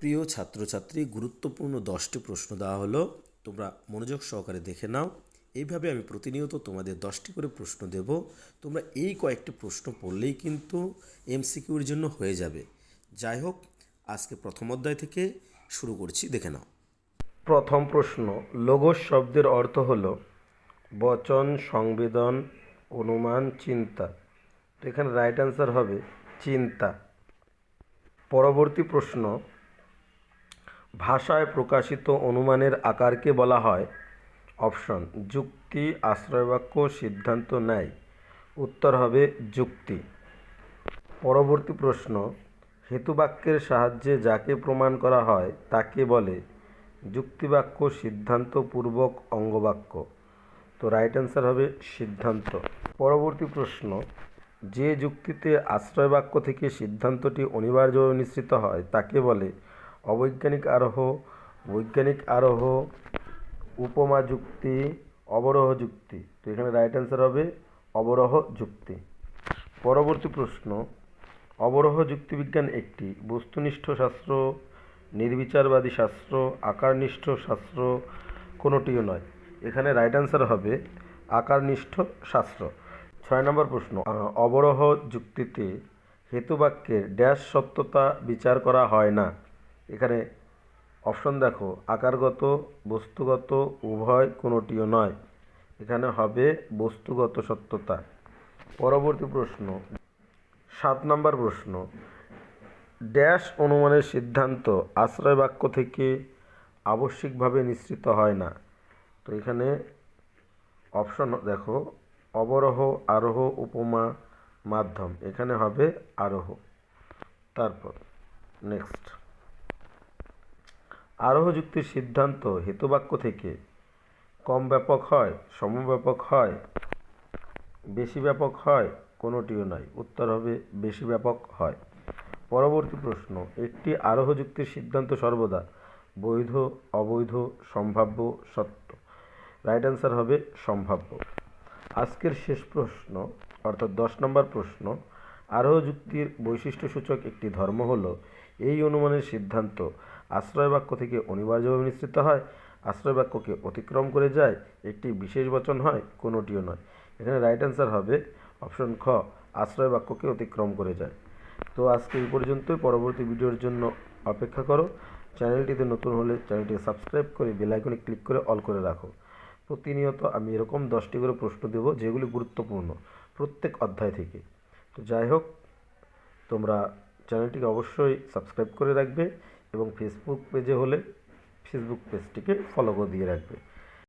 প্রিয় ছাত্রছাত্রী, গুরুত্বপূর্ণ দশটি প্রশ্ন দেওয়া হলো। তোমরা মনোযোগ সহকারে দেখে নাও। এইভাবে আমি প্রতিনিয়ত তোমাদের দশটি করে প্রশ্ন দেব। তোমরা এই কয়েকটি প্রশ্ন পড়লেই কিন্তু এমসিকিউর জন্য হয়ে যাবে। যাই হোক, আজকে প্রথম অধ্যায় থেকে শুরু করছি, দেখে নাও। প্রথম প্রশ্ন লোগোস শব্দের অর্থ হলো বচন, সংবেদন, অনুমান, চিন্তা। তো এখানে রাইট অ্যান্সার হবে চিন্তা। পরবর্তী প্রশ্ন ভাষায় প্রকাশিত অনুমানের আকারকে বলা হয়, অপশন, যুক্তি, আশ্রয়বাক্য, সিদ্ধান্ত নেয়। উত্তর হবে যুক্তি। পরবর্তী প্রশ্ন, হেতুবাক্যের সাহায্যে যাকে প্রমাণ করা হয়, তাকে বলে যুক্তিবাক্য, সিদ্ধান্তপূর্বক অঙ্গবাক্য। তো রাইট অ্যান্সার হবে সিদ্ধান্ত। পরবর্তী প্রশ্ন, যে যুক্তিতে আশ্রয় বাক্য থেকে সিদ্ধান্তটি অনিবার্যভাবে নিশ্চিত হয়, তাকে বলে অবৈজ্ঞানিক আরোহ, বৈজ্ঞানিক আরোহ, উপমা যুক্তি, অবরোহ যুক্তি। তো এখানে রাইট অ্যান্সার হবে অবরোহ যুক্তি। পরবর্তী প্রশ্ন, অবরোহ যুক্তিবিজ্ঞান একটি বস্তুনিষ্ঠ শাস্ত্র, নির্বিচারবাদী শাস্ত্র, আকারনিষ্ঠ শাস্ত্র কোনোটিও নয়। এখানে রাইট অ্যান্সার হবে আকারনিষ্ঠ শাস্ত্র। ছয় নম্বর প্রশ্ন অবরোহ যুক্তিতে হেতুবাক্যের ড্যাশ সত্যতা বিচার করা হয় না। এখানে অপশন দেখো, আকারগত, বস্তুগত, উভয় কোনোটিও নয়। এখানে হবে বস্তুগত সত্যতা। পরবর্তী প্রশ্ন, সাত নম্বর প্রশ্ন ড্যাশ অনুমানের সিদ্ধান্ত আশ্রয় বাক্য থেকে আবশ্যিকভাবে নিশ্চিত হয় না। তো এখানে অপশন দেখো, অবরোহ, আরোহ, উপমা, মাধ্যম। এখানে হবে আরোহ। তারপর নেক্সট আরোহ যুক্তির সিদ্ধান্ত হেতুবাক্য থেকে। কম ব্যাপক হয় সমব্যাপক হয়, বেশি ব্যাপক হয়, কোনোটিও নয়। উত্তর হবে, বেশি ব্যাপক হয়। পরবর্তী প্রশ্ন, একটি আরোহ যুক্তির সিদ্ধান্ত সর্বদা বৈধ, অবৈধ, সম্ভাব্য, সত্য? রাইট অ্যান্সার হবে, সম্ভাব্য। আজকের শেষ প্রশ্ন, অর্থাৎ দশ নম্বর প্রশ্ন, আরোহ যুক্তির বৈশিষ্ট্যসূচক একটি ধর্ম হলো, এই অনুমানের সিদ্ধান্ত। আশ্রয় বাক্য থেকে অনিবার্যভাবে নিশ্চিত হয় আশ্রয় বাক্যকে অতিক্রম করে যায়, একটি বিশেষ বচন হয়, কোনোটিও নয়। এখানে রাইট অ্যান্সার হবে অপশন খ আশ্রয় বাক্যকে অতিক্রম করে যায়। তো আজকে এই পর্যন্তই, পরবর্তী ভিডিওর জন্য অপেক্ষা করো। চ্যানেলটিতে নতুন হলে চ্যানেলটিকে সাবস্ক্রাইব করে বেল আইকনে ক্লিক করে অল করে রাখো। প্রতিনিয়ত আমি এরকম দশটি করে প্রশ্ন দেব, যেগুলি গুরুত্বপূর্ণ প্রত্যেক অধ্যায় থেকে। তো যাই হোক, তোমরা চ্যানেলটিকে অবশ্যই সাবস্ক্রাইব করে রাখবে। এবং ফেসবুক পেজে হলে ফেসবুক পেজটিকে ফলো করে দিয়ে রাখবে।